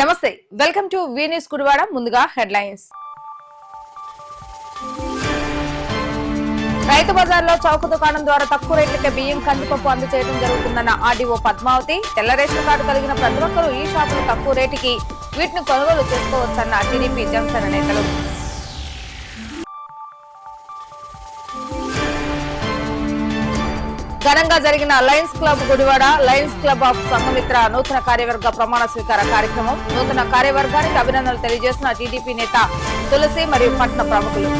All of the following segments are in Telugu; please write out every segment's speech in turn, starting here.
నమస్తే వెల్కమ్ టు వీనిస్ గుడివాడ ముందుగా హెడ్లైన్స్. రైతు బజార్లో చౌక దుకాణం ద్వారా తక్కువ రేట్లకే బియ్యం కందిపప్పు అందజేయడం జరుగుతుందన్న ఆర్డీఓ పద్మావతి తెల్ల రేషన్ కార్డు కలిగిన ప్రతి ఒక్కరూ ఈ షాపులు తక్కువ రేటుకి వీటిని కొనుగోలు చేసుకోవచ్చన్న టీడీపీ జనసేన నేతలు. ఘనంగా జరిగిన Lions Club Gudivada Lions Club of Sanghamitra నూతన కార్యవర్గ ప్రమాణ స్వీకార కార్యక్రమం. నూతన కార్యవర్గానికి అభినందనలు తెలియజేసిన టీడీపీ నేత తులసి మరియు పట్న ప్రముఖులు.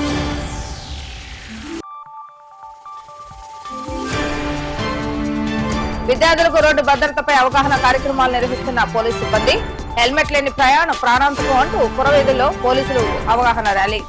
విద్యార్థులకు రోడ్డు భద్రతపై అవగాహన కార్యక్రమాలు నిర్వహిస్తున్న పోలీసు సిబ్బంది హెల్మెట్ లేని ప్రయాణం ప్రాణాంతకం అంటూ పురవీధుల్లో పోలీసులు అవగాహన ర్యాలీ.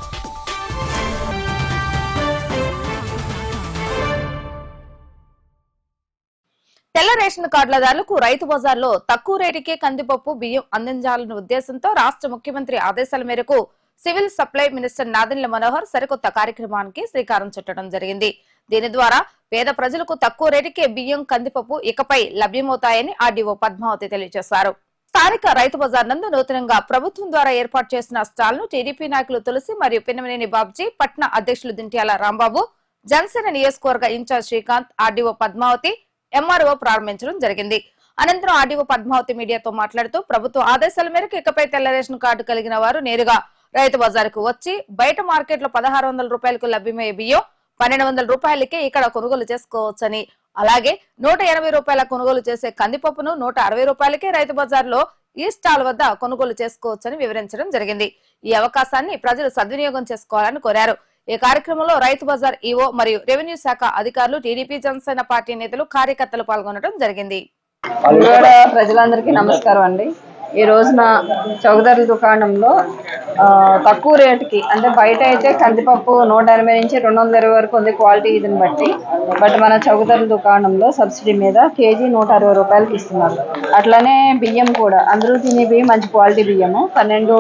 రేషన్ కార్డులదారులకు రైతు బజార్లో తక్కువ రేటుకే కందిపప్పు బియ్యం అందించాలన్న ఉద్దేశంతో రాష్ట్ర ముఖ్యమంత్రి ఆదేశాల మేరకు civil supply minister Nadendla Manohar సరికొత్త కార్యక్రమానికి శ్రీకారం చుట్టడం జరిగింది. దీని ద్వారా పేద ప్రజలకు తక్కువ రేటుకే బియ్యం కందిపప్పు ఇకపై లభ్యమవుతాయని ఆర్డీఓ పద్మావతి తెలియజేశారు. స్థానిక రైతు బజార్ నందు నూతనంగా ప్రభుత్వం ద్వారా ఏర్పాటు చేసిన స్టాల్ను టీడీపీ నాయకులు తులసి మరియు పిన్నమనేని బాబ్జీ పట్న అధ్యక్షులు దింట్యాల రాంబాబు జనసేన నియోజకవర్గ incharge Srikanth RDO Padmavathi MRO ప్రారంభించడం జరిగింది. అనంతరం ఆర్డీఓ పద్మావతి మీడియాతో మాట్లాడుతూ ప్రభుత్వ ఆదేశాల మేరకు ఇకపై తెల్ల రేషన్ కార్డు కలిగిన వారు నేరుగా రైతు బజార్కు వచ్చి బయట మార్కెట్లో పదహారు వందల రూపాయలకు లభ్యమయ్యే బియ్యం పన్నెండు వందల రూపాయలకే ఇక్కడ కొనుగోలు చేసుకోవచ్చని. అలాగే నూట ఎనభై రూపాయల కొనుగోలు చేసే కందిపప్పును నూట అరవై రూపాయలకే రైతు బజార్లో ఈ స్టాల్ వద్ద కొనుగోలు చేసుకోవచ్చని వివరించడం జరిగింది. ఈ అవకాశాన్ని ప్రజలు సద్వినియోగం చేసుకోవాలని కోరారు. ఈ కార్యక్రమంలో రైతు బజార్ ఈవో మరియు రెవెన్యూ శాఖ అధికారులు టీడీపీ జనసేన పార్టీ నేతలు కార్యకర్తలు పాల్గొనడం జరిగింది. ప్రజలందరికీ నమస్కారం అండి. ఈ రోజున చౌకధరల దుకాణంలో తక్కువ రేటుకి అంటే బయట అయితే కందిపప్పు నూట ఎనభై నుంచి రెండు వందల ఇరవై వరకు ఉంది క్వాలిటీ ఇదిని బట్టి. బట్ మన చౌకధరల దుకాణంలో సబ్సిడీ మీద కేజీ నూట అరవై రూపాయలకి ఇస్తున్నారు. అట్లనే బియ్యం కూడా అందరూ తినే బియ్యం మంచి క్వాలిటీ బియ్యము. పన్నెండు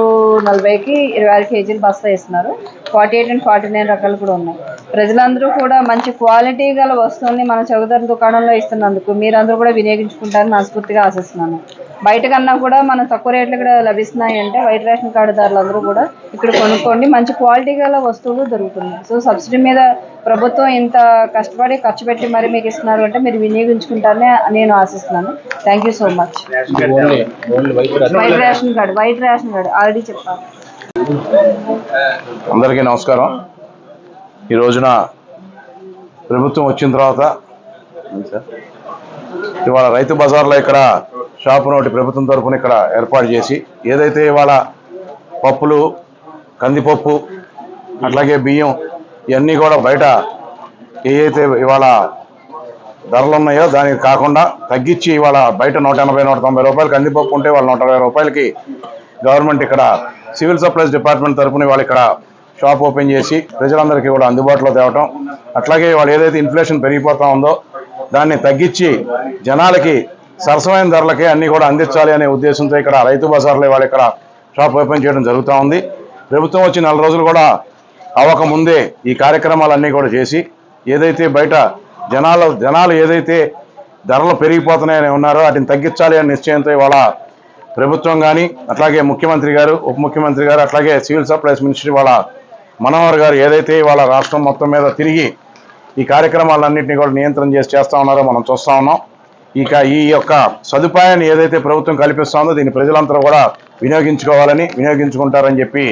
నలభైకి ఇరవై ఆరు కేజీలు బస్తా ఇస్తున్నారు forty eight and forty nine రకాలు కూడా ఉన్నాయి. ప్రజలందరూ కూడా మంచి క్వాలిటీ గల వస్తువుని మన చౌకధర దుకాణంలో ఇస్తున్నందుకు మీరందరూ కూడా వినియోగించుకుంటారని మనస్ఫూర్తిగా ఆశిస్తున్నాను. బయట కన్నా కూడా మనం తక్కువ రేట్లు ఇక్కడ లభిస్తున్నాయి అంటే వైట్ రేషన్ కార్డు అందరూ కూడా ఇక్కడ కొనుక్కోండి. మంచి క్వాలిటీ గల వస్తువులు దొరుకుతున్నాయి. సో సబ్సిడీ మీద ప్రభుత్వం ఇంత కష్టపడి ఖర్చు పెట్టి మరి మీకు ఇస్తున్నారు అంటే మీరు వినియోగించుకుంటారని నేను ఆశిస్తున్నాను. Thank you so much white ration white ration card white ration card already చెప్పాను. అందరికీ నమస్కారం. ఈ రోజున ప్రభుత్వం వచ్చిన తర్వాత ఇవాళ రైతు బజార్లో ఇక్కడ షాపు నోటి ప్రభుత్వం తరఫున ఇక్కడ ఏర్పాటు చేసి ఏదైతే ఇవాళ పప్పులు కందిపప్పు అట్లాగే బియ్యం ఇవన్నీ కూడా బయట ఏవైతే ఇవాళ ధరలు ఉన్నాయో దానికి కాకుండా తగ్గించి ఇవాళ బయట నూట ఎనభై నూట తొంభై రూపాయలు కందిపప్పు ఉంటే వాళ్ళు నూట అరవై రూపాయలకి గవర్నమెంట్ ఇక్కడ సివిల్ సప్లైస్ డిపార్ట్మెంట్ తరఫున వాళ్ళు ఇక్కడ షాప్ ఓపెన్ చేసి ప్రజలందరికీ కూడా అందుబాటులో తేవటం. అట్లాగే వాళ్ళు ఏదైతే ఇన్ఫ్లేషన్ పెరిగిపోతా ఉందో దాన్ని తగ్గించి జనాలకి సరసమైన ధరలకే అన్ని కూడా అందించాలి అనే ఉద్దేశంతో ఇక్కడ రైతు బజార్లో వాళ్ళు ఇక్కడ షాప్ ఓపెన్ చేయడం జరుగుతూ ఉంది. ప్రభుత్వం వచ్చి నెల రోజులు కూడా అవ్వకముందే ఈ కార్యక్రమాలన్నీ కూడా చేసి ఏదైతే బయట జనాలు జనాలు ఏదైతే ధరలు పెరిగిపోతున్నాయని ఉన్నారో వాటిని తగ్గించాలి అనే నిశ్చయంతో ఇవాళ ప్రభుత్వం కానీ అట్లాగే ముఖ్యమంత్రి గారు ఉప ముఖ్యమంత్రి గారు అట్లాగే సివిల్ సప్లైస్ మినిస్ట్రీ వాళ్ళ మనోహర్ గారు ఏదైతే ఇవాళ రాష్ట్రం మొత్తం మీద తిరిగి ఈ కార్యక్రమాలన్నింటినీ కూడా నియంత్రణ చేసి చేస్తూ ఉన్నారో మనం చూస్తా ఉన్నాం. ఇక ఈ యొక్క సదుపాయాన్ని ఏదైతే ప్రభుత్వం కల్పిస్తుందో దీన్ని ప్రజలందరూ కూడా వినియోగించుకోవాలని వినియోగించుకుంటారని చెప్పి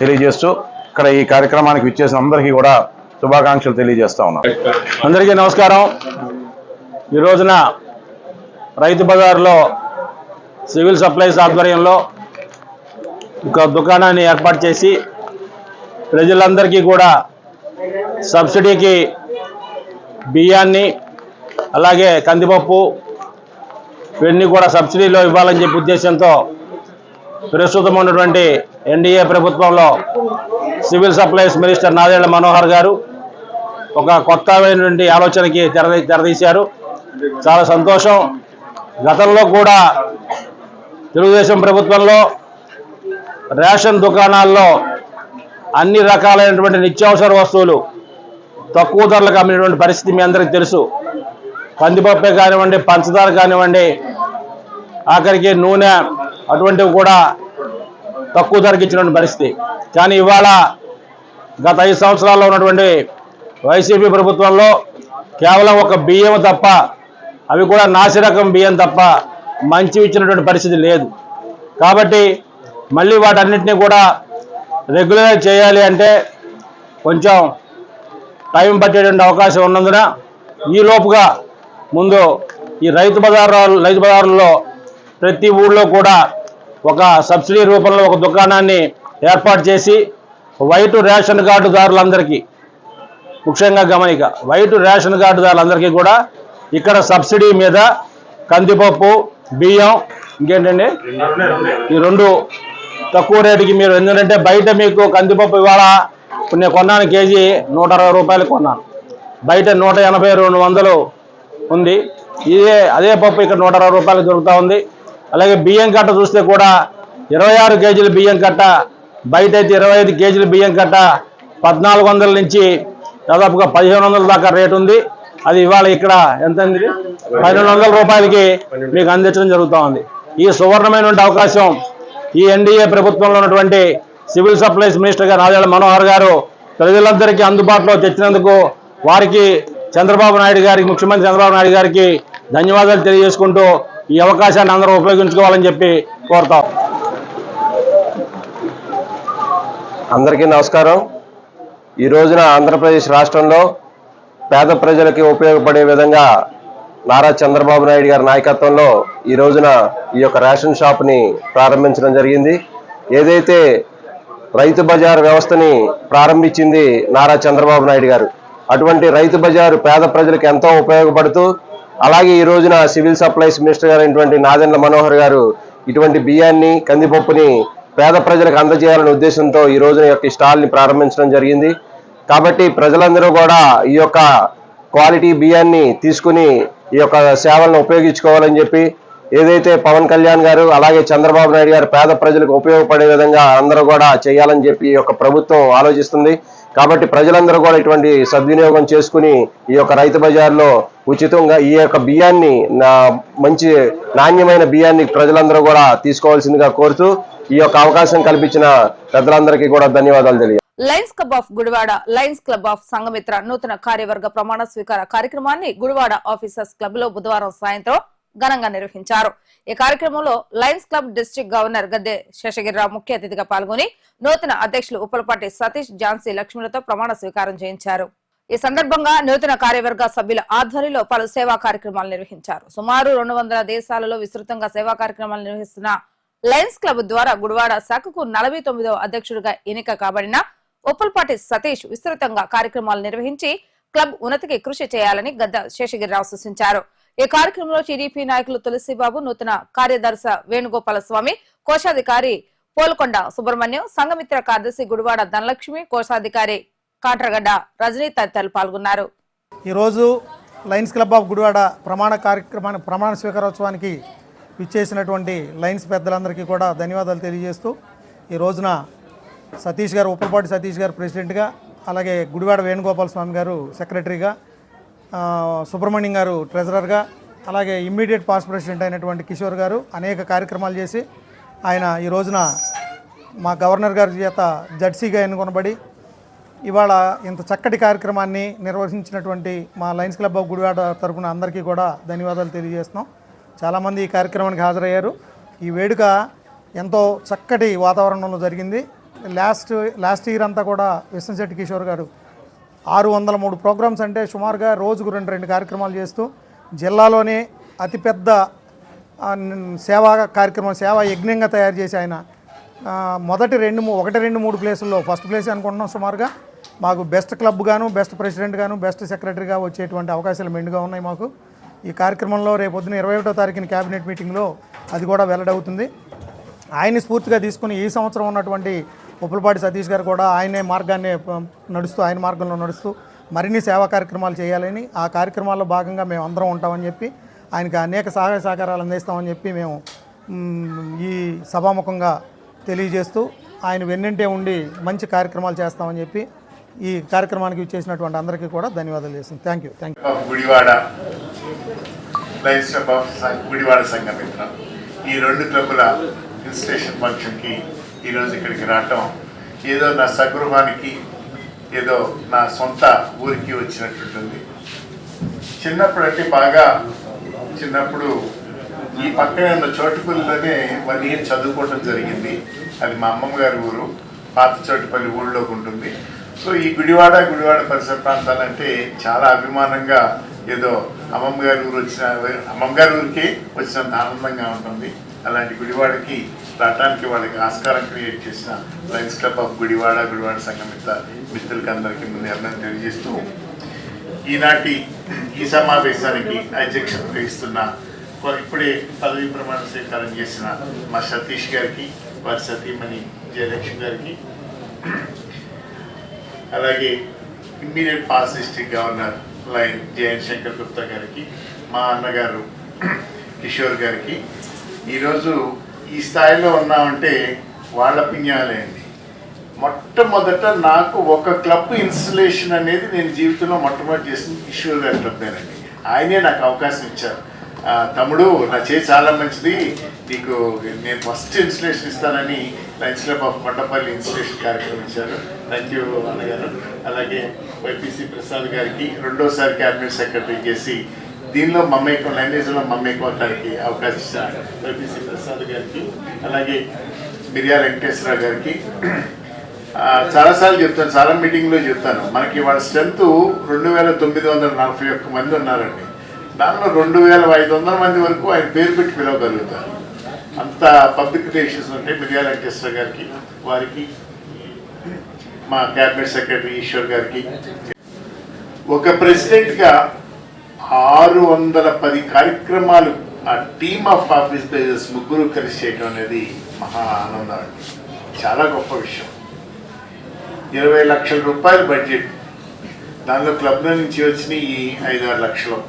తెలియజేస్తూ ఇక్కడ ఈ కార్యక్రమానికి విచ్చేసిన అందరికీ కూడా శుభాకాంక్షలు తెలియజేస్తా ఉన్నాం. అందరికీ నమస్కారం. ఈ రోజున రైతు బజార్లో సివిల్ సప్లైస్ ఆధ్వర్యంలో ఒక దుకాణాన్ని ఏర్పాటు చేసి ప్రజలందరికీ కూడా సబ్సిడీకి బియ్యాన్ని అలాగే కందిపప్పు ఇవన్నీ కూడా సబ్సిడీలో ఇవ్వాలని చెప్పి ఉద్దేశంతో ప్రస్తుతం ఉన్నటువంటి ఎన్డీఏ ప్రభుత్వంలో civil supplies minister Nadendla Manohar గారు ఒక కొత్తమైనటువంటి ఆలోచనకి తెర తెరదీశారు. చాలా సంతోషం. గతంలో కూడా తెలుగుదేశం ప్రభుత్వంలో రేషన్ దుకాణాల్లో అన్ని రకాలైనటువంటి నిత్యావసర వస్తువులు తక్కువ ధరలకు అమ్మినటువంటి పరిస్థితి మీ అందరికీ తెలుసు. కందిపప్పే కానివ్వండి పంచదార కానివ్వండి ఆఖరికి నూనె అటువంటివి కూడా తక్కువ ధరకు ఇచ్చినటువంటి పరిస్థితి. కానీ ఇవాళ గత ఐదు సంవత్సరాల్లో ఉన్నటువంటి వైసీపీ ప్రభుత్వంలో కేవలం ఒక బియ్యం తప్ప అవి కూడా నాసిరకం బియ్యం తప్ప మంచి ఇచ్చినటువంటి పరిస్థితి లేదు. కాబట్టి మళ్ళీ వాటన్నిటినీ కూడా రెగ్యులర్ చేయాలి అంటే కొంచెం టైం పట్టేటువంటి అవకాశం ఉన్నందున ఈ లోపుగా ముందు ఈ రైతు బజారు రైతు బజార్లో ప్రతి ఊళ్ళో కూడా ఒక సబ్సిడీ రూపంలో ఒక దుకాణాన్ని ఏర్పాటు చేసి వైట్ రేషన్ కార్డుదారులందరికీ ముఖ్యంగా గమనిక వైట్ రేషన్ కార్డుదారులందరికీ కూడా ఇక్కడ సబ్సిడీ మీద కందిపప్పు బియ్యం ఇంకేంటండి? ఈ రెండు తక్కువ రేటుకి మీరు ఎందుకంటే బయట మీకు కందిపప్పు ఇవాళ ఇప్పుడు నేను కొన్నాను కేజీ నూట అరవై రూపాయలు కొన్నాను. బయట నూట ఎనభై రెండు వందలు ఉంది. ఇదే అదే పప్పు ఇక్కడ నూట అరవై రూపాయలు దొరుకుతూ ఉంది. అలాగే బియ్యం కట్ట చూస్తే కూడా ఇరవై ఆరు కేజీల బియ్యం కట్ట బయట అయితే ఇరవై ఐదు కేజీల బియ్యం కట్ట పద్నాలుగు వందల నుంచి దాదాపుగా పదిహేను వందల దాకా రేటు ఉంది. అది ఇవాళ ఇక్కడ ఎంత పన్నెండు వందల రూపాయలకి మీకు అందించడం జరుగుతూ ఉంది. ఈ సువర్ణమైనటువంటి అవకాశం ఈ ఎన్డీఏ ప్రభుత్వంలో ఉన్నటువంటి సివిల్ సప్లైస్ మినిస్టర్ గారు నాదేళ్ళ మనోహర్ గారు ప్రజలందరికీ అందుబాటులో తెచ్చినందుకు వారికి చంద్రబాబు నాయుడు గారికి ముఖ్యమంత్రి చంద్రబాబు నాయుడు గారికి ధన్యవాదాలు తెలియజేసుకుంటూ ఈ అవకాశాన్ని అందరూ ఉపయోగించుకోవాలని చెప్పి కోరుతాం. అందరికీ నమస్కారం. ఈ రోజున ఆంధ్రప్రదేశ్ రాష్ట్రంలో పేద ప్రజలకి ఉపయోగపడే విధంగా నారా చంద్రబాబు నాయుడు గారి నాయకత్వంలో ఈ రోజున ఈ యొక్క రేషన్ షాప్ని ప్రారంభించడం జరిగింది. ఏదైతే రైతు బజార్ వ్యవస్థని ప్రారంభించింది నారా చంద్రబాబు నాయుడు గారు అటువంటి రైతు బజారు పేద ప్రజలకు ఎంతో ఉపయోగపడుతూ అలాగే ఈ రోజున సివిల్ సప్లైస్ మినిస్టర్ గారు నాదెండ్ల మనోహర్ గారు ఇటువంటి బియ్యాన్ని కందిపప్పుని పేద ప్రజలకు అందజేయాలనే ఉద్దేశంతో ఈ రోజున యొక్క స్టాల్ని ప్రారంభించడం జరిగింది. కాబట్టి ప్రజలందరూ కూడా ఈ యొక్క క్వాలిటీ బియ్యాన్ని తీసుకుని ఈ యొక్క సేవలను ఉపయోగించుకోవాలని చెప్పి ఏదైతే పవన్ కళ్యాణ్ గారు అలాగే చంద్రబాబు నాయుడు గారు పేద ప్రజలకు ఉపయోగపడే విధంగా అందరూ కూడా చేయాలని చెప్పి ఈ యొక్క ప్రభుత్వం ఆలోచిస్తుంది. కాబట్టి ప్రజలందరూ కూడా ఇటువంటి సద్వినియోగం చేసుకుని ఈ యొక్క రైతు బజార్లో ఉచితంగా ఈ యొక్క బియ్యాన్ని నా- మంచి నాణ్యమైన బియ్యాన్ని ప్రజలందరూ కూడా తీసుకోవాల్సిందిగా కోరుతూ ఈ యొక్క అవకాశం కల్పించిన పెద్దలందరికీ కూడా ధన్యవాదాలు తెలియ Lions Club of Gudivada Lions Club of Sanghamitra నూతన కార్యవర్గ ప్రమాణ స్వీకార కార్యక్రమాన్ని గుడివాడ ఆఫీసర్స్ క్లబ్లో బుధవారం సాయంత్రం ఘనంగా నిర్వహించారు. ఈ కార్యక్రమంలో Lions Club district governor Gadde Seshagirirao ముఖ్య అతిథిగా పాల్గొని నూతన అధ్యక్షులు ఉప్పలపాటి సతీష్ ఝాన్సీ లక్ష్ములతో ప్రమాణ స్వీకారం చేయించారు. ఈ సందర్భంగా నూతన కార్యవర్గ సభ్యుల ఆధ్వర్యంలో పలు సేవా కార్యక్రమాలు నిర్వహించారు. సుమారు రెండు వందల దేశాలలో విస్తృతంగా సేవా కార్యక్రమాలు నిర్వహిస్తున్న లయన్స్ క్లబ్ ద్వారా గుడివాడ శాఖకు నలభై తొమ్మిదవ అధ్యక్షుడిగా ఎన్నిక కాబడిన ఉప్పల్పాటి సతీష్ విస్తృతంగా కార్యక్రమాలు నిర్వహించి క్లబ్ ఉన్నతికి కృషి చేయాలని గద్ద శేషగిరిరావు సూచించారు. ఈ కార్యక్రమంలో టీడీపీ నాయకులు తులసిబాబు నూతన కార్యదర్శి వేణుగోపాల స్వామి కోశాధికారి పోల్కొండ సుబ్రహ్మణ్యం సంఘమిత్ర కార్యదర్శి గుడివాడ ధనలక్ష్మి కోశాధికారి కాట్రగడ్డ రజనీ తదితరులు పాల్గొన్నారు. ఈరోజు లయన్స్ క్లబ్ ఆఫ్ గుడివాడ ప్రమాణ కార్యక్రమాన్ని ప్రమాణ స్వీకారోత్సవానికి విచ్చేసినటువంటి లయన్స్ పెద్దలందరికీ కూడా ధన్యవాదాలు తెలియజేస్తూ ఈ రోజున సతీష్ గారు ఉప్పలపాటి సతీష్ గారు ప్రెసిడెంట్గా అలాగే గుడివాడ వేణుగోపాల స్వామి గారు సెక్రటరీగా సుబ్రహ్మణ్యం గారు ట్రెజరర్గా అలాగే ఇమ్మీడియట్ పాస్ట్ ప్రెసిడెంట్ అయినటువంటి కిషోర్ గారు అనేక కార్యక్రమాలు చేసి ఆయన ఈ రోజున మా గవర్నర్ గారి చేత జడ్సీగా ఎన్నుకొనబడి ఇవాళ ఇంత చక్కటి కార్యక్రమాన్ని నిర్వహించినటువంటి మా లయన్స్ క్లబ్ ఆఫ్ గుడివాడ తరపున అందరికీ కూడా ధన్యవాదాలు తెలియజేస్తున్నాం. చాలామంది ఈ కార్యక్రమానికి హాజరయ్యారు. ఈ వేడుక ఎంతో చక్కటి వాతావరణంలో జరిగింది. లాస్ట్ లాస్ట్ ఇయర్ అంతా కూడా విశ్వశెట్టి కిషోర్ గారు ఆరు వందల మూడు ప్రోగ్రామ్స్ అంటే సుమారుగా రోజుకు రెండు రెండు కార్యక్రమాలు చేస్తూ జిల్లాలోనే అతిపెద్ద సేవా కార్యక్రమం సేవా యజ్ఞంగా తయారు చేసి ఆయన మొదటి రెండు ఒకటి రెండు మూడు ప్లేసుల్లో ఫస్ట్ ప్లేస్ అనుకుంటున్నాం సుమారుగా. మాకు బెస్ట్ క్లబ్ గాను బెస్ట్ ప్రెసిడెంట్ గాను బెస్ట్ సెక్రటరీగా వచ్చేటువంటి అవకాశాలు మెండుగా ఉన్నాయి మాకు. ఈ కార్యక్రమంలో రేపు పొద్దున ఇరవై ఒకటో తారీఖున క్యాబినెట్ మీటింగ్లో అది కూడా వెల్లడవుతుంది. ఆయన్ని స్ఫూర్తిగా తీసుకుని ఈ సంవత్సరం ఉన్నటువంటి ఉప్పలపాటి సతీష్ గారు కూడా ఆయనే మార్గాన్ని నడుస్తూ ఆయన మార్గంలో నడుస్తూ మరిన్ని సేవా కార్యక్రమాలు చేయాలని ఆ కార్యక్రమాల్లో భాగంగా మేము అందరం ఉంటామని చెప్పి ఆయనకి అనేక సహాయ సహకారాలు అందిస్తామని చెప్పి మేము ఈ సభాముఖంగా తెలియజేస్తూ ఆయన వెన్నంటే ఉండి మంచి కార్యక్రమాలు చేస్తామని చెప్పి ఈ కార్యక్రమానికి చేసినటువంటి అందరికీ కూడా ధన్యవాదాలు చేస్తాం thank you thank you Gudivada Lions ఈ రెండు క్లబ్బుల ఇన్స్టేషన్ ఫంక్షన్కి ఈరోజు ఇక్కడికి రావటం ఏదో నా సగృహానికి ఏదో నా సొంత ఊరికి వచ్చినట్టుంటుంది. చిన్నప్పుడు అంటే బాగా చిన్నప్పుడు ఈ పక్కనే ఉన్న చోటుపల్లిలోనే వన్ ఇయర్ చదువుకోవటం జరిగింది. అది మా అమ్మమ్మ గారి ఊరు పాత చోటుపల్లి ఊళ్ళోకి ఉంటుంది. సో ఈ గుడివాడ గుడివాడ పరిసర ప్రాంతాలంటే చాలా అభిమానంగా ఏదో అమ్మమ్మ గారి ఊరు వచ్చిన అమ్మమ్మ గారి ఊరికి వచ్చినంత ఆనందంగా ఉంటుంది. అలాంటి గుడివాడకి రావడానికి వాళ్ళకి ఆస్కారం క్రియేట్ చేసిన Lions Club of Gudivada Gudivada సంఘమిత మిత్రులకి అందరికీ ముందు అభినందన తెలియజేస్తూ ఈనాటి ఈ సమావేశానికి అధ్యక్షత వహిస్తున్న ఇప్పుడే పదవి ప్రమాణ స్వీకారం చేసిన మా సతీష్ గారికి వారి సతీమణి జయలక్ష్మి గారికి అలాగే immediate past district governor lion Jayan Shankar Gupta గారికి మా అన్నగారు కిషోర్ గారికి. ఈరోజు ఈ స్థాయిలో ఉన్నామంటే వాళ్ళ పుణ్యాలే అండి. మొట్టమొదట నాకు ఒక క్లబ్ ఇన్స్టలేషన్ అనేది నేను జీవితంలో మొట్టమొదటి చేసిన కిషోర్ గారి క్లబ్బేనండి ఆయనే నాకు అవకాశం ఇచ్చారు. తమ్ముడు నా చేయి చాలా మంచిది. నీకు నేను ఫస్ట్ ఇన్స్టలేషన్ ఇస్తానని Lions Club of Kondapalli installation కార్యక్రమం ఇచ్చారు. థ్యాంక్ యూ అన్నగారు. అలాగే వైపీసీ ప్రసాద్ గారికి రెండోసారి క్యాబినెట్ సెక్రటరీ చేసి దీనిలో మమ్మేకం లాంగ్వేజ్లో మమ్మేకం అవడానికి అవకాశం ఇచ్చారు వైపీసీ ప్రసాద్ గారికి అలాగే మిర్యాల వెంకటేశ్వరరావు గారికి. చాలాసార్లు చెప్తాను చాలా మీటింగ్లో చెప్తాను. మనకి వాళ్ళ స్ట్రెంత్ రెండు వేల తొమ్మిది వందల నలభై ఒక్క మంది ఉన్నారండి. దానిలో రెండు వేల ఐదు వందల మంది వరకు ఆయన పేరు పెట్టి పిలవగలుగుతారు. అంత పబ్లిక్ రిలేషన్స్ ఉంటాయి మిర్యాల వెంకటేశ్వర గారికి వారికి మా క్యాబినెట్ సెక్రటరీ ఈశ్వర్ గారికి. ఒక ప్రెసిడెంట్గా ఆరు వందల పది కార్యక్రమాలు ఆ టీమ్ ఆఫ్ ఆఫీస్ పేజెస్ ముగ్గురు కలిసి చేయడం అనేది మహా ఆనందం అండి. చాలా గొప్ప విషయం. ఇరవై లక్షల రూపాయల బడ్జెట్ దానిలో క్లబ్ల నుంచి వచ్చిన ఈ ఐదు ఆరు లక్షలు.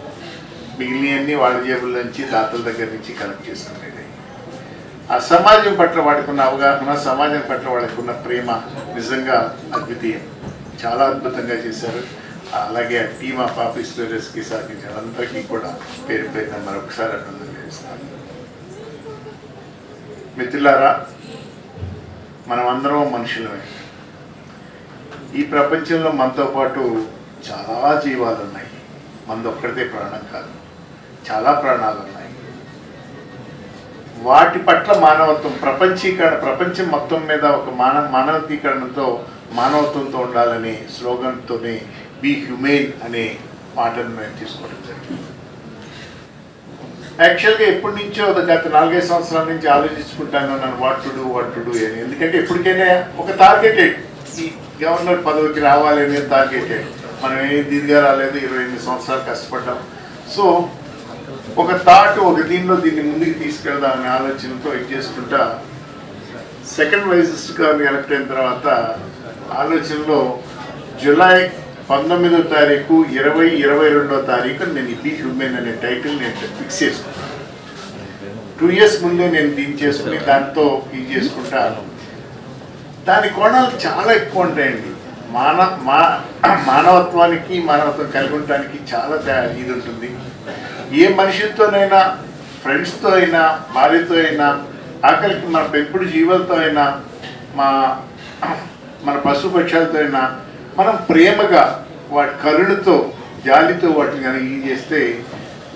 మిగిలినవన్నీ వాళ్ళ జేబుల నుంచి దాతల దగ్గర నుంచి కలెక్ట్ చేసుకునేది. ఆ సమాజం పట్ల వాడుకున్న ఉన్న అవగాహన సమాజం పట్ల వాడుకున్న ప్రేమ నిజంగా అద్వితీయం. చాలా అద్భుతంగా చేశారు. అలాగే ఆ టీమ్ ఆఫ్ ఆఫీస్ లీడర్స్కి అందరికీ కూడా పేరు పేరున మరొకసారి అభినందన చేస్తాను మిత్రులారా మనం అందరం మనుషులమే. ఈ ప్రపంచంలో మనతో పాటు చాలా జీవాలు ఉన్నాయి. మనదొక్కడితే ప్రాణం కాదు. చాలా ప్రాణాలు ఉన్నాయి. వాటి పట్ల మానవత్వం ప్రపంచీకరణ ప్రపంచం మొత్తం మీద ఒక మానవ మానవతీకరణతో మానవత్వంతో ఉండాలని స్లోగన్తోనే బీ హ్యుమేన్ అనే మాటను మేము తీసుకోవడం జరిగింది. యాక్చువల్గా ఎప్పటి నుంచో గత నాలుగైదు సంవత్సరాల నుంచి ఆలోచించుకుంటాను నన్ను what to do what to do అని. ఎందుకంటే ఎప్పటికైనా ఒక టార్గెటెడ్ ఈ గవర్నర్ పదవికి రావాలి అనేది టార్గెటెడ్. మనం ఏ దీనిగా రాలేదు ఇరవై ఎనిమిది సంవత్సరాలు కష్టపడ్డాం. సో ఒక థాట్ ఒక దీనిలో దీన్ని ముందుకు తీసుకెళ్దామనే ఆలోచనతో ఇది చేసుకుంటా సెకండ్ వైజెస్ట్గా ఎలక్ట్ అయిన తర్వాత ఆలోచనలో జూలై పంతొమ్మిదో తారీఖు ఇరవై ఇరవై రెండో తారీఖు నేను ఈ బీ హ్యూమెన్ అనే టైటిల్ నేను ఫిక్స్ చేసుకున్నాను టూ ఇయర్స్ ముందే నేను దీన్ని చేసుకుని దాంతో ఇది చేసుకుంటాను దాని కోణాలు చాలా ఎక్కువ ఉంటాయండి. మాన మా మానవత్వానికి మానవత్వం కలిగి ఉండటానికి చాలా ఇది ఉంటుంది. ఏ మనిషితోనైనా ఫ్రెండ్స్తో అయినా భార్యతో అయినా ఆఖరికి మన పెంపుడు జీవులతో అయినా మా మన పశుపక్షాలతో అయినా మనం ప్రేమగా వాటి కరుణతో జాలితో వాటిని కనుక ఇది చేస్తే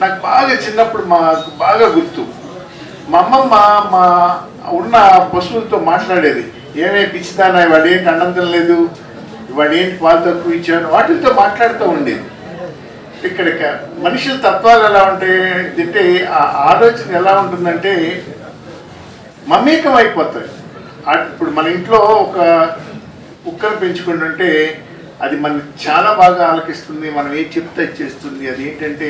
నాకు బాగా చిన్నప్పుడు మాకు బాగా గుర్తు. మా అమ్మమ్మ మా ఉన్న పశువులతో మాట్లాడేది. ఏమే పిచ్చిదానా వాడు ఏంటి అన్నం తినలేదు? వాడు ఏంటి పాలు తక్కువ ఇచ్చాను? వాటితో మాట్లాడుతూ ఉండేది. ఇక్కడ మనుషుల తత్వాలు ఎలా ఉంటాయి అంటే ఆ ఆలోచన ఎలా ఉంటుందంటే మమేకం అయిపోతాయి. ఇప్పుడు మన ఇంట్లో ఒక కుక్కను పెంచుకుంటుంటే అది మనం చాలా బాగా ఆలకిస్తుంది మనం ఏం చెప్తే చేస్తుంది అది ఏంటంటే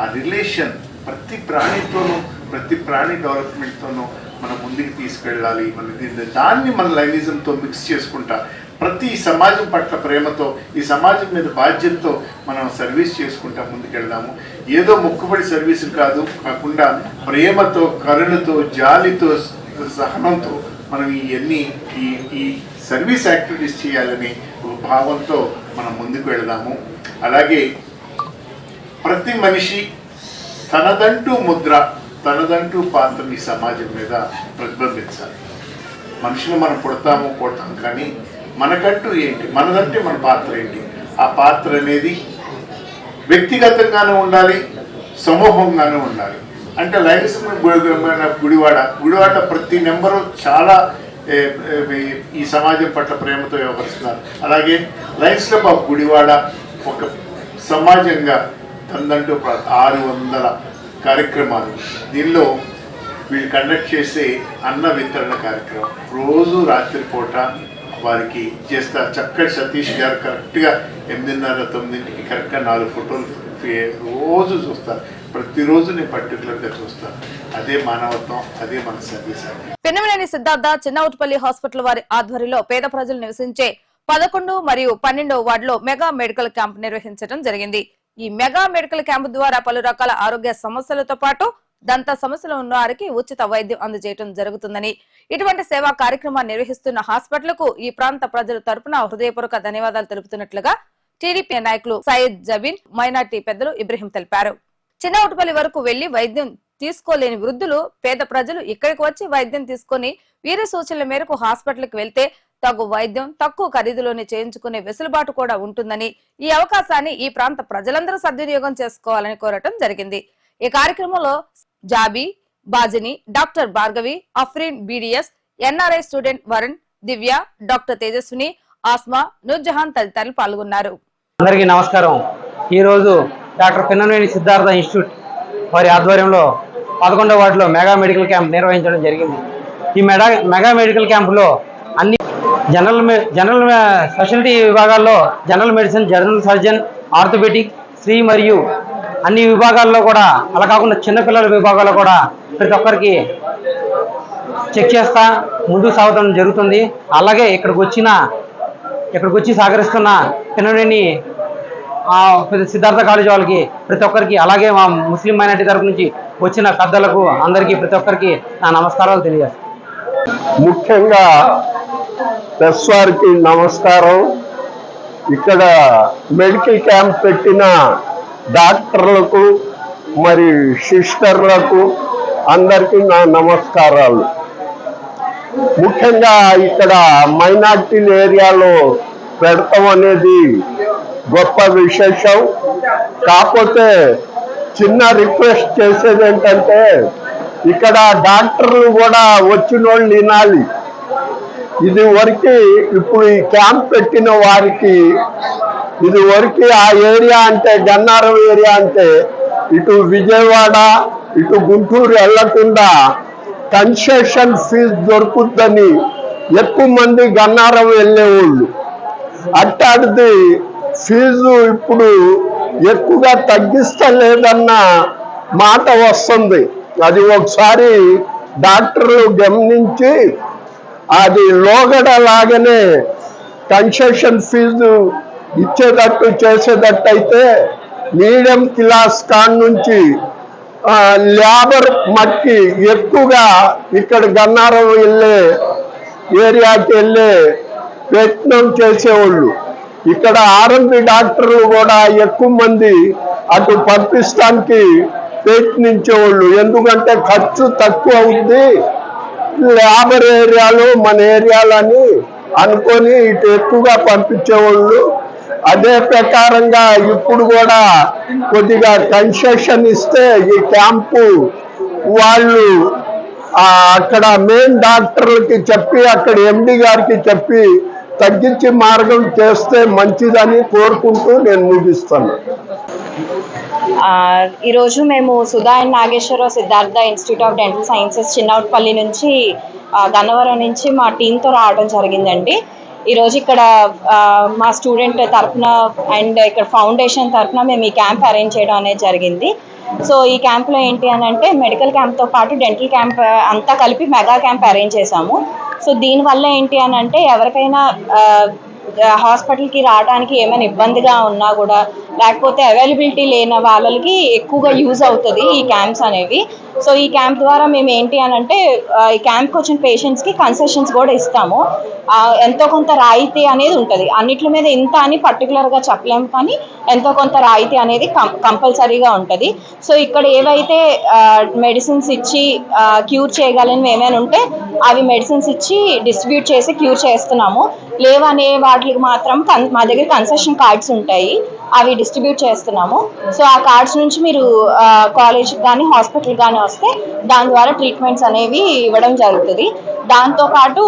ఆ రిలేషన్ ప్రతి ప్రాణితోనూ ప్రతి ప్రాణి డెవలప్మెంట్తోనూ మనం ముందుకు తీసుకెళ్ళాలి. మన దాన్ని మన లైనిజంతో మిక్స్ చేసుకుంటా. ప్రతి సమాజం పట్ల ప్రేమతో ఈ సమాజం మీద బాధ్యతతో మనం సర్వీస్ చేసుకుంటా ముందుకెళ్దాము. ఏదో మొక్కుబడి సర్వీసులు కాదు కాకుండా ప్రేమతో కరుణతో జాలితో సహనంతో మనం ఇవన్నీ ఈ ఈ సర్వీస్ యాక్టివిటీస్ చేయాలని భావంతో మనం ముందుకు వెళదాము. అలాగే ప్రతి మనిషి తనదంటూ ముద్ర తనదంటూ పాత్రని ఈ సమాజం మీద ప్రతిబింబించాలి. మనుషులు మనం పుడతాము పుడతాం కానీ మనకంటూ ఏంటి? మనదంటే మన పాత్ర ఏంటి? ఆ పాత్ర అనేది వ్యక్తిగతంగానే ఉండాలి సమూహంగానే ఉండాలి. అంటే లైన్స్ గుడివాడ గుడివాడ ప్రతి నెంబరు చాలా ఈ సమాజం పట్ల ప్రేమతో వ్యవహరిస్తున్నారు. అలాగే లైన్స్ క్లబ్ ఆఫ్ గుడివాడ ఒక సమాజంగా తనదంటూ ఆరు వందల కార్యక్రమాలు. దీనిలో వీళ్ళు కండక్ట్ చేసే అన్న వితరణ కార్యక్రమం. రోజు రాత్రిపూట వారికి చేస్తారు. చక్కటి సతీష్ గారు కరెక్ట్గా ఎనిమిదిన్నర తొమ్మిదింటికి కరెక్ట్గా నాలుగు ఫోటోలు రోజు చూస్తారు. ప్రతిరోజు నేను పర్టికులర్గా చూస్తాను. అదే మానవత్వం అదే మన సర్వీస్ అండి సిద్ధార్థ చిన్నవుట్పల్లి హాస్పిటల్ వారి ఆధ్వర్యంలో పేద ప్రజలు నివసించే పదకొండు మరియు పన్నెండవ వార్డులో మెగా మెడికల్ క్యాంప్ నిర్వహించడం జరిగింది. ఈ మెగా మెడికల్ క్యాంప్ ద్వారా పలు రకాల ఆరోగ్య సమస్యలతో పాటు దంత సమస్యలు ఉన్న వారికి ఉచిత వైద్యం అందజేయడం జరుగుతుందని. ఇటువంటి సేవా కార్యక్రమాన్ని నిర్వహిస్తున్న హాస్పిటల్కు ఈ ప్రాంత ప్రజల తరపున హృదయపూర్వక ధన్యవాదాలు తెలుపుతున్నట్లుగా టీడీపీ నాయకులు సయ్యద్ జబీన్ మైనార్టీ పెద్దలు ఇబ్రహీం తెలిపారు. చిన్నవుటపల్లి వరకు వెళ్ళి వైద్యం తీసుకోలేని వృద్ధులు పేద ప్రజలు ఇక్కడికి వచ్చి వైద్యం తీసుకొని వీరి సూచనల మేరకు హాస్పిటల్కి వెళ్తే తగు వైద్యం తక్కువ ఖరీదులోనే చేయించుకునే వెసులుబాటు కూడా ఉంటుందని ఈ అవకాశాన్ని ఈ ప్రాంత ప్రజలందరూ సద్వినియోగం చేసుకోవాలని కోరటం జరిగింది. ఈ కార్యక్రమంలో జాబీ బాజిని doctor Bhargavi Afreen BDS NRI student Varun Divya doctor Tejaswini Asma Noorjahan తదితరులు పాల్గొన్నారు. అందరికీ నమస్కారం. ఈరోజు డాక్టర్ పిన్ననేని సిద్ధార్థ ఇన్స్టిట్యూట్ వారి ఆధ్వర్యంలో పదకొండవ వార్డులో మెగా మెడికల్ క్యాంప్ నిర్వహించడం జరిగింది. ఈ మెగా మెగా మెడికల్ క్యాంపులో అన్ని జనరల్ జనరల్ స్పెషాలిటీ విభాగాల్లో general medicine general surgeon orthopedic స్త్రీ మరియు అన్ని విభాగాల్లో కూడా అలా కాకుండా చిన్నపిల్లల విభాగాల్లో కూడా ప్రతి ఒక్కరికి చెక్ చేస్తా ముందుకు సాగుతడం జరుగుతుంది. అలాగే ఇక్కడికి వచ్చిన ఇక్కడికి వచ్చి సహకరిస్తున్న పిన్ననేని సిద్ధార్థ కాలేజ్ వాళ్ళకి ప్రతి ఒక్కరికి అలాగే మా ముస్లిం మైనార్టీ తరపు నుంచి వచ్చిన పెద్దలకు అందరికీ ప్రతి ఒక్కరికి నా నమస్కారాలు తెలియజేస్తాను. ముఖ్యంగా ప్రెస్ వారికి నమస్కారం. ఇక్కడ మెడికల్ క్యాంప్ పెట్టిన డాక్టర్లకు మరి సిస్టర్లకు అందరికీ నా నమస్కారాలు. ముఖ్యంగా ఇక్కడ మైనార్టీల ఏరియాలో పెడతాం అనేది గొప్ప విశేషం. కాకపోతే చిన్న రిక్వెస్ట్ చేసేది ఏంటంటే ఇక్కడ డాక్టర్లు కూడా వచ్చిన వాళ్ళు వినాలి. ఇది వరకు ఇప్పుడు ఈ క్యాంప్ పెట్టిన వారికి ఇది వరకు ఆ ఏరియా అంటే గన్నారం ఏరియా అంటే ఇటు విజయవాడ ఇటు గుంటూరు వెళ్ళకుండా కన్సెషన్ ఫీజు దొరుకుద్దని ఎక్కువ మంది గన్నారం వెళ్ళేవాళ్ళు. అట్టాడిది ఫీజు ఇప్పుడు ఎక్కువగా తగ్గిస్తలేదన్న మాట వస్తుంది. అది ఒకసారి డాక్టర్లు గమనించి అది లోగడ లాగానే కన్సెషన్ ఫీజు ఇచ్చేటట్టు చేసేటట్టయితే మీడియం క్లాస్ కాడ నుంచి లేబర్ మట్టి ఎక్కువగా ఇక్కడ గన్నారం వెళ్ళే ఏరియాకి వెళ్ళే ప్రయత్నం చేసేవాళ్ళు. ఇక్కడ ఆర్ఎంపి డాక్టర్లు కూడా ఎక్కువ మంది అటు పంపిస్తానికి ప్రయత్నించేవాళ్ళు. ఎందుకంటే ఖర్చు తక్కువ అవుద్ది లేబర్ ఏరియాలు మన ఏరియాలని అనుకొని ఇటు ఎక్కువగా పంపించేవాళ్ళు. అదే ప్రకారంగా ఇప్పుడు కూడా కొద్దిగా కన్సెషన్ ఇస్తే ఈ క్యాంపు వాళ్ళు అక్కడ మెయిన్ డాక్టర్లకి చెప్పి అక్కడ ఎండి గారికి చెప్పి తగ్గించి మార్గం చేస్తే మంచిదని కోరుకుంటూ నేను ముగిస్తాను. ఈరోజు మేము Sudha and Nageswararao Siddhartha institute of dental sciences Chinnoutpalli నుంచి గన్నవరం నుంచి మా టీంతో రావడం జరిగిందండి. ఈరోజు ఇక్కడ మా స్టూడెంట్ తరఫున అండ్ ఇక్కడ ఫౌండేషన్ తరఫున మేము ఈ క్యాంప్ అరేంజ్ చేయడం అనేది జరిగింది. సో ఈ క్యాంప్లో ఏంటి అని అంటే మెడికల్ క్యాంప్తో పాటు డెంటల్ క్యాంప్ అంతా కలిపి మెగా క్యాంప్ అరేంజ్ చేశాము. సో దీనివల్ల ఏంటి అని అంటే ఎవరికైనా హాస్పిటల్కి రావడానికి ఏమైనా ఇబ్బందిగా ఉన్నా కూడా లేకపోతే అవైలబిలిటీ లేని వాళ్ళకి ఎక్కువగా యూజ్ అవుతుంది ఈ క్యాంప్స్ అనేవి. సో ఈ క్యాంప్ ద్వారా మేము ఏంటి అని అంటే ఈ క్యాంప్కి వచ్చిన పేషెంట్స్కి కన్సెషన్స్ కూడా ఇస్తాము. ఎంతో కొంత రాయితీ అనేది ఉంటుంది. అన్నిటి మీద ఇంత అని పర్టికులర్గా చెప్పలేము కానీ ఎంతో కొంత రాయితీ అనేది కం కంపల్సరీగా ఉంటుంది. సో ఇక్కడ ఏవైతే మెడిసిన్స్ ఇచ్చి క్యూర్ చేయగలని ఏమైనా ఉంటే అవి మెడిసిన్స్ ఇచ్చి డిస్ట్రిబ్యూట్ చేసి క్యూర్ చేస్తున్నాము. లేవనే వాటికి మాత్రం కన్ మా దగ్గర కన్సెషన్ కార్డ్స్ ఉంటాయి. అవి డిస్ట్రిబ్యూట్ చేస్తున్నాము. సో ఆ కార్డ్స్ నుంచి మీరు కాలేజ్కి కానీ హాస్పిటల్ కానీ వస్తే దాని ద్వారా ట్రీట్మెంట్స్ అనేవి ఇవ్వడం జరుగుతుంది. దాంతో పాటు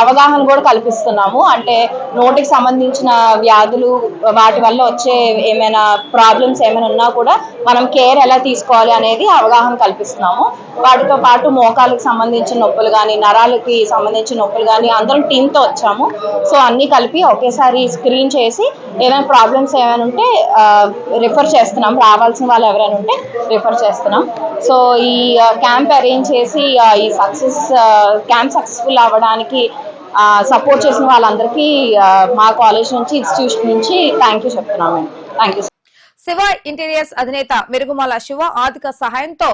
అవగాహన కూడా కల్పిస్తున్నాము. అంటే నోటికి సంబంధించిన వ్యాధులు వాటి వల్ల వచ్చే ఏమైనా ప్రాబ్లమ్స్ ఏమైనా ఉన్నా కూడా మనం కేర్ ఎలా తీసుకోవాలి అనేది అవగాహన కల్పిస్తున్నాము. వాటితో పాటు మోకాలకు సంబంధించిన నొప్పులు కానీ నరాలకి సంబంధించిన నొప్పులు కానీ అందరం టీంతో వచ్చాము. సో అన్నీ కలిపి ఒకేసారి స్క్రీన్ చేసి ఏమైనా ప్రాబ్లమ్స్ ఏమైనా ఉంటే రిఫర్ చేస్తున్నాం. రావాల్సిన వాళ్ళు ఎవరైనా ఉంటే రిఫర్ చేస్తున్నాం. సో ఈ క్యాంప్ అరేంజ్ చేసి ఈ సక్సెస్ క్యాంప్ సక్సెస్ఫుల్ అవ్వడానికి సపోర్ట్ చేసిన వాళ్ళందరికీ మా కాలేజ్ నుంచి ఇన్స్టిట్యూషన్ నుంచి థ్యాంక్ యూ చెప్తున్నాం థ్యాంక్ యూ శివ ఇంటీరియర్స్ అధినేత మెరుగుమాల శివ ఆర్థిక సహాయంతో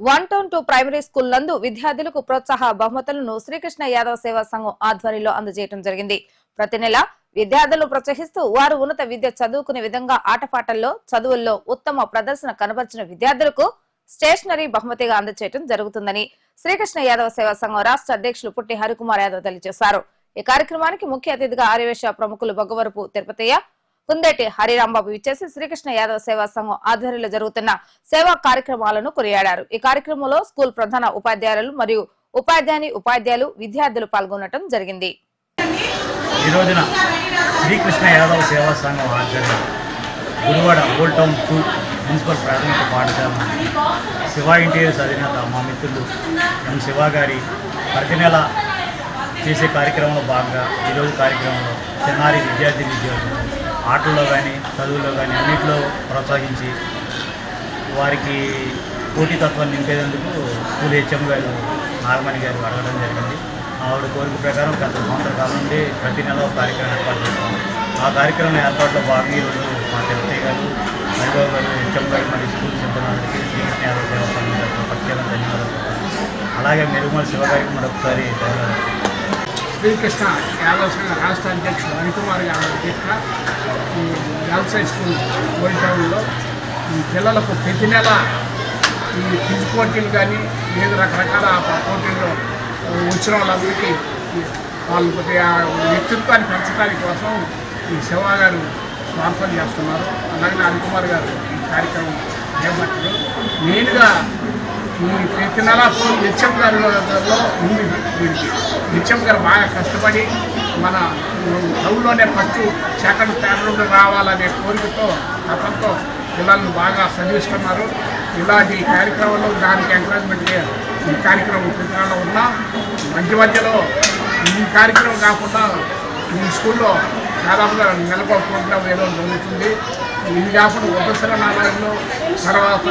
one town two primary school నందు విద్యార్థులకు ప్రోత్సాహ బహుమతులను శ్రీకృష్ణ యాదవ సేవా సంఘం ఆధ్వర్యంలో అందజేయడం జరిగింది. ప్రతి నెల విద్యార్థులను ప్రోత్సహిస్తూ వారు ఉన్నత విద్య చదువుకునే విధంగా ఆటపాటల్లో చదువుల్లో ఉత్తమ ప్రదర్శన కనబరిచిన విద్యార్థులకు స్టేషనరీ బహుమతిగా అందజేయడం జరుగుతుందని శ్రీకృష్ణ యాదవ సేవా సంఘం రాష్ట్ర అధ్యక్షులు పుట్టి హరికుమార్ యాదవ్ తెలియజేశారు. ఈ కార్యక్రమానికి ముఖ్య అతిథిగా ఆర్యవేశ ప్రముఖులు బొగ్గవరపు తిరుపతయ్య కుందేటి హరిరాంబాబు ఇచ్చేసి శ్రీకృష్ణ యాదవ సేవా సంఘం ఆధ్వర్యంలో జరుగుతున్న సేవా కార్యక్రమాలను కొనియాడారు. ఈ కార్యక్రమంలో స్కూల్ ప్రధాన ఉపాధ్యాయులు మరియు ఉపాధ్యాయుని ఉపాధ్యాయులు విద్యార్థులు పాల్గొనడం జరిగింది. ఈ రోజున శ్రీకృష్ణ యాదవ సేవా సంఘం ఆధ్వర్యంలో Gudivada old town two municipal ప్రాథమిక పాఠశాల శివ ఇంటీరియర్స్ అధినేత మా మిత్రులు ఎం శివ గారి ప్రతి నెల చేసే కార్యక్రమంలో భాగంగా ఈరోజు కార్యక్రమంలో చిన్నారి విద్యార్థి విద్యార్థులు ఆటల్లో కానీ చదువుల్లో కానీ అన్నింటిలో ప్రోత్సహించి వారికి పోటీతత్వాన్ని నింపేందుకు స్కూల్ హెచ్ఎం గారు నాగమణి గారు అడగడం జరిగింది. ఆవిడ కోరిక ప్రకారం గత సంవత్సర కాలం నుండి ప్రతి నెల ఒక కార్యక్రమం ఏర్పాటు చేస్తాం ఆ కార్యక్రమం ఏర్పాటులో భాగంగా ఈరోజు మా తిరుపతి గారు హరిబాబు గారు హెచ్ఎం గారు మరి స్కూల్ సిబ్బందికి శ్రీకృష్ణ యాదవ్ సేవా ప్రత్యేక ధన్యవాదాలు అలాగే మెరుగుమల శివ గారికి మరొకసారి ధన్యవాదాలు. శ్రీకృష్ణ యాదవ్ సంఘ రాష్ట్ర అధ్యక్షుడు రవికుమార్ గారి అధ్యక్షుడ ఈ గర్ల్స్ హై స్కూల్ ఓల్డ్ టౌన్లో ఈ పిల్లలకు ప్రతి నెల ఈ ఫిజ్ పోటీలు కానీ వివిధ రకరకాల పోటీల్లో వచ్చిన వాళ్ళందరికీ వాళ్ళు వాళ్ళ వ్యక్తిత్వాన్ని పెంచడానికి కోసం ఈ శివ గారు స్పాన్సర్ చేస్తున్నారు. అలాగే హరికుమార్ గారు ఈ కార్యక్రమం చేపట్టారు. మెయిన్గా ప్రతి నెల హెచ్ఎం గారి ఉంది వీడికి. హెచ్ఎం గారు బాగా కష్టపడి మన టౌన్లోనే ఫస్ట్ సెకండ్ థర్డ్ రావాలనే కోరికతో అతనితో పిల్లల్ని బాగా చదివిస్తున్నారు. ఇలాంటి కార్యక్రమంలో దానికి ఎంకరేజ్మెంట్ ఈ కార్యక్రమం ప్రతి ఉన్న ఉన్నా మధ్య మధ్యలో ఈ కార్యక్రమం కాకుండా ఈ స్కూల్లో దాదాపుగా నెలకు ప్రోగ్రాం ఏదో జరుగుతుంది. ఇది కాకుండా ఉపశరణాలయంలో తర్వాత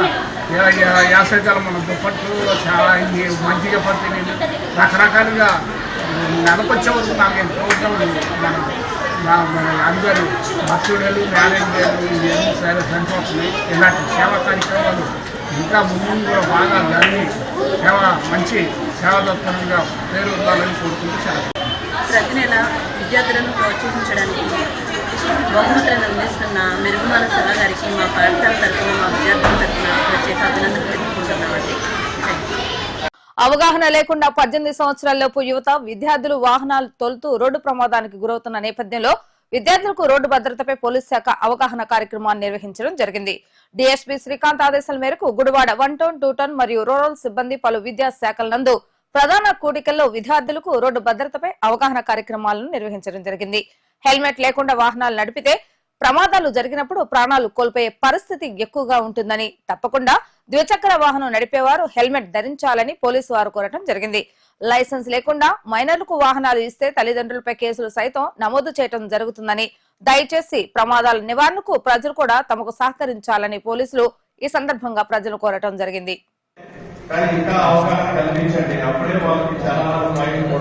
యా- యాసవికాలం మన దుప్పట్లు చాలా ఇది మంచిగా పట్టిన రకరకాలుగా నెలకొచ్చే వరకు నాకు ప్రోగ్రాం మన అందరూ భక్తుడలు మేనేజర్లు ఇవన్నీ సరే సంతోషమే. ఇలాంటి సేవా కార్యక్రమాలు ఇంకా ముందు కూడా బాగా జరిగి సేవ మంచి సేవాదత్తంగా పేరు ఉండాలని కోరుకుంటూ సెలవు. ప్రతి నెల విద్యార్థులను ప్రోత్సహించడానికి బహుమతులను అందిస్తున్న మెరుగుమాల సభ గారికి మా పాఠశాల తరఫున మా విద్యార్థుల తరఫున ప్రత్యేక అభినందనలు తెలుపుకుంటున్నామండి. అవగాహన లేకుండా పద్దెనిమిది సంవత్సరాలలోపు యువత విద్యార్థులు వాహనాలు తొలుతూ రోడ్డు ప్రమాదానికి గురవుతున్న నేపథ్యంలో విద్యార్థులకు రోడ్డు భద్రతపై పోలీస్ శాఖ అవగాహన కార్యక్రమాన్ని నిర్వహించడం జరిగింది. డిఎస్పీ శ్రీకాంత్ ఆదేశాల మేరకు Gudivada one town two town మరియు రూరల్ సిబ్బంది పలు విద్యా శాఖల నందు ప్రధాన కూడికల్లో విద్యార్థులకు రోడ్డు భద్రతపై అవగాహన కార్యక్రమాలను నిర్వహించడం జరిగింది. హెల్మెట్ లేకుండా వాహనాలు నడిపితే ప్రమాదాలు జరిగినప్పుడు ప్రాణాలు కోల్పోయే పరిస్థితి ఎక్కువగా ఉంటుందని తప్పకుండా ద్విచక్ర వాహనం నడిపేవారు హెల్మెట్ ధరించాలని పోలీసు వారు కోరటం జరిగింది. లైసెన్స్ లేకుండా మైనర్లకు వాహనాలు ఇస్తే తల్లిదండ్రులపై కేసులు సైతం నమోదు చేయడం జరుగుతుందని దయచేసి ప్రమాదాల నివారణకు ప్రజలు కూడా తమకు సహకరించాలని పోలీసులు ఈ సందర్భంగా ప్రజలు కోరటం జరిగింది. కానీ ఇంకా అవగాహన కల్పించండి. అప్పుడే వాళ్ళకి చాలా మైండ్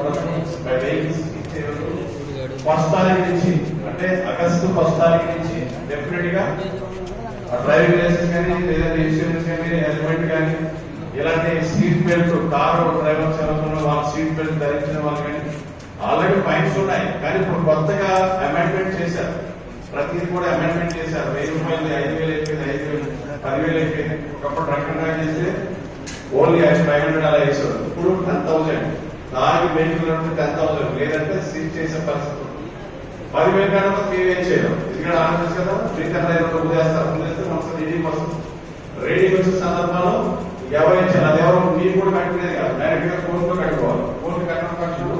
వెహికల్స్ ఫస్ట్ తారీఖు నుంచి అంటే ఆగస్టు ఫస్ట్ తారీఖు నుంచి డెఫినెట్గా డ్రైవింగ్ లైసెన్స్ కానీ లేదంటే ఇన్సూరెన్స్ కానీ హెల్మెట్ కానీ ఇలాంటి సీట్ బెల్ట్ కారు డ్రైవర్ చదువుతున్న వాళ్ళ సీట్ బెల్ట్ ధరించిన వాళ్ళు కానీ ఆల్రెడీ ఫైన్స్ ఉన్నాయి. కానీ ఇప్పుడు కొత్తగా అమెండ్మెంట్ చేశారు. ప్రతిదీ కూడా అమెండ్మెంట్ చేశారు. వెయ్యి రూపాయలు ఐదు వేలు అయిపోయింది ఐదు వేలు పదివేలు అయిపోయింది. ఒకప్పుడు రకంగా చేస్తే ఓన్లీ ఫైవ్ హండ్రెడ్ అలా వేసారు ఇప్పుడు టెన్ థౌసండ్. నాలుగు వెహికల్ ఉంటే టెన్ థౌసండ్. లేదంటే సీట్ చేసే పరిస్థితి పది పదివేలు కనుక మేమేం చేయడం. ఇక్కడ ఆలోచించు ఆలోచించి కదా మిగతా డ్రైవర్ ఉదయేస్తారు ఉదయేస్తే మనసు రెడీకి వస్తుంది రెడీకి వచ్చిన సందర్భంలో ఎవరు ఇచ్చారు అది ఎవరు? మీరు కూడా కట్టుకునేది కాదు. డైరెక్ట్గా ఫోన్లో కట్టుకోవాలి ఫోన్ కట్టడం పక్షంలో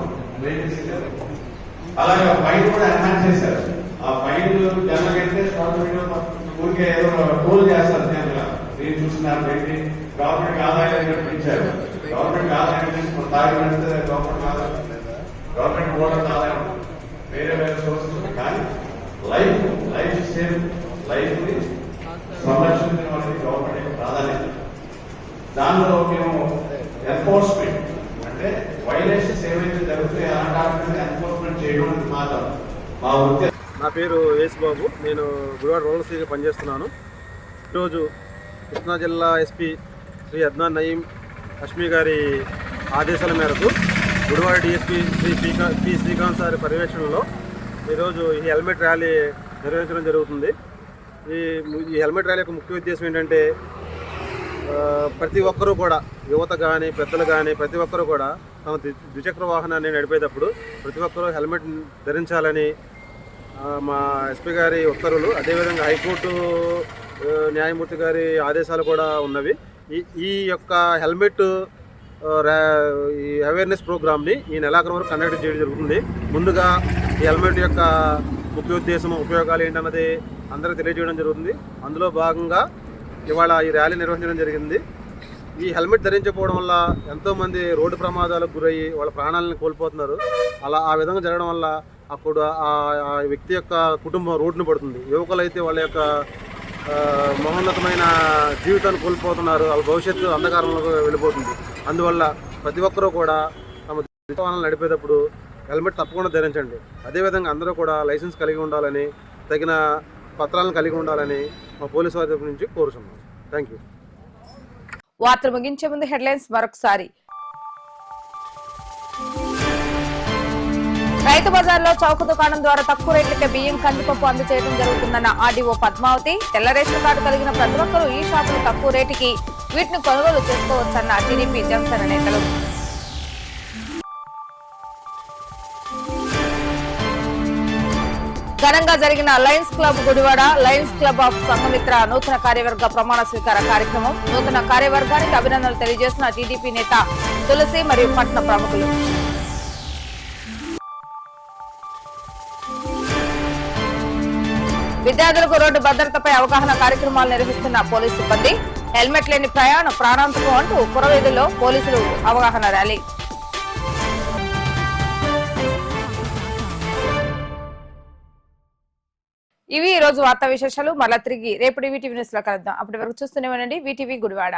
అలాగే ఆ ఫైన్ కూడా ఎన్హాన్స్ చేశారు. ఆ ఫైన్ జనరల్ అయితే సోషల్ మీడియా ఊరికే ఏదో టోల్ చేస్తారు. జనరల్గా నేను చూసినారు పెట్టి గవర్నమెంట్ ఆదాయం పెంచారు. గవర్నమెంట్ ఆదాయం తీసుకుని తాగి పెడితే గవర్నమెంట్ ఆదాయం గవర్నమెంట్ ఓటర్ ఆదాయం వేరే వేరే సోర్సెస్ కానీ లైఫ్ లైఫ్ సేవ్ లైఫ్ని సంరక్షించడం అనేది గవర్నమెంట్ యొక్క ప్రాధాన్యత దానిలో మేము ఎన్ఫోర్స్మెంట్ అంటే వైలేషన్స్ ఏవైతే జరుగుతాయో అలాంటి ఎన్ఫోర్స్మెంట్ చేయడం మాత్రం మా ఉద్దేశం నా పేరు యేసు బాబు నేను గురువాడ రూరల్ సీగా పనిచేస్తున్నాను. ఈరోజు కృష్ణా జిల్లా ఎస్పీ శ్రీ అద్నాన్ నయీం అష్మి గారి ఆదేశాల మేరకు Gudivada DSP Shri P Srikanth sir పర్యవేక్షణలో ఈరోజు ఈ హెల్మెట్ ర్యాలీ నిర్వహించడం జరుగుతుంది. ఈ ఈ హెల్మెట్ ర్యాలీ యొక్క ముఖ్య ఉద్దేశం ఏంటంటే ప్రతి ఒక్కరూ కూడా యువత కానీ పెద్దలు కానీ ప్రతి ఒక్కరూ కూడా తమ ద్విచక్ర వాహనాన్ని నడిపేటప్పుడు ప్రతి ఒక్కరూ హెల్మెట్ ధరించాలని మా ఎస్పీ గారి ఉత్తర్వులు అదేవిధంగా హైకోర్టు న్యాయమూర్తి గారి ఆదేశాలు కూడా ఉన్నవి. ఈ ఈ యొక్క హెల్మెట్ ఈ అవేర్నెస్ ప్రోగ్రామ్ని ఈ నెలాఖరు వరకు కండక్ట్ చేయడం జరుగుతుంది. ముందుగా ఈ హెల్మెట్ యొక్క ముఖ్య ఉద్దేశం ఉపయోగాలు ఏంటన్నది అందరికి తెలియజేయడం జరుగుతుంది. అందులో భాగంగా ఇవాళ ఈ ర్యాలీ నిర్వహించడం జరిగింది. ఈ హెల్మెట్ ధరించకపోవడం వల్ల ఎంతోమంది రోడ్డు ప్రమాదాలకు గురయ్యి వాళ్ళ ప్రాణాలను కోల్పోతున్నారు. అలా ఆ విధంగా జరగడం వల్ల అప్పుడు ఆ వ్యక్తి యొక్క కుటుంబం రోడ్డును పడుతుంది. యువకులు అయితే వాళ్ళ యొక్క మహోన్నతమైన జీవితాన్ని కోల్పోతున్నారు. వాళ్ళ భవిష్యత్తు అంధకారంలోకి వెళ్ళిపోతుంది. అందువల్ల ప్రతి ఒక్కరూ కూడా తమ వాహనాలు నడిపేటప్పుడు హెల్మెట్ తప్పకుండా ధరించండి. అదేవిధంగా అందరూ కూడా లైసెన్స్ కలిగి ఉండాలని తగిన పత్రాలను కలిగి ఉండాలని మా పోలీసు వారి నుంచి కోరుతున్నాం థ్యాంక్ యూ వార్తలు ముగించే ముందు హెడ్లైన్స్ మరొకసారి. రైతు బజార్లో చౌక దుకాణం ద్వారా తక్కువ రేట్లకే బియ్యం కందిపప్పు అందజేయడం జరుగుతుందన్న ఆర్డీఓ పద్మావతి. తెల్ల రేషన్ కార్డు కలిగిన ప్రతి ఒక్కరూ ఈ షాపులు తక్కువ రేటుకి వీటిని కొనుగోలు చేసుకోవచ్చన్న టీడీపీ జనసేన నేతలు. ఘనంగా జరిగిన Lions Club Gudivada Lions Club of Sanghamitra నూతన కార్యవర్గ ప్రమాణ స్వీకార కార్యక్రమం. నూతన కార్యవర్గానికి అభినందనలు తెలియజేసిన టీడీపీ నేత తులసి మరియు పట్న ప్రముఖులు. విద్యార్థులకు రోడ్డు భద్రతపై అవగాహన కార్యక్రమాలు నిర్వహిస్తున్న పోలీసు సిబ్బంది హెల్మెట్ లేని ప్రయాణం ప్రాణాంతకం అంటూ పురవేదుల్లో పోలీసులు అవగాహన ర్యాలీ. ఇవి ఈ రోజు వార్తా విశేషాలు. మళ్ళా తిరిగి రేపు వీటీవీ న్యూస్లో కలుద్దాం. అప్పటి వరకు చూస్తూనే ఉండండి. వీటీవీ గుడివాడ.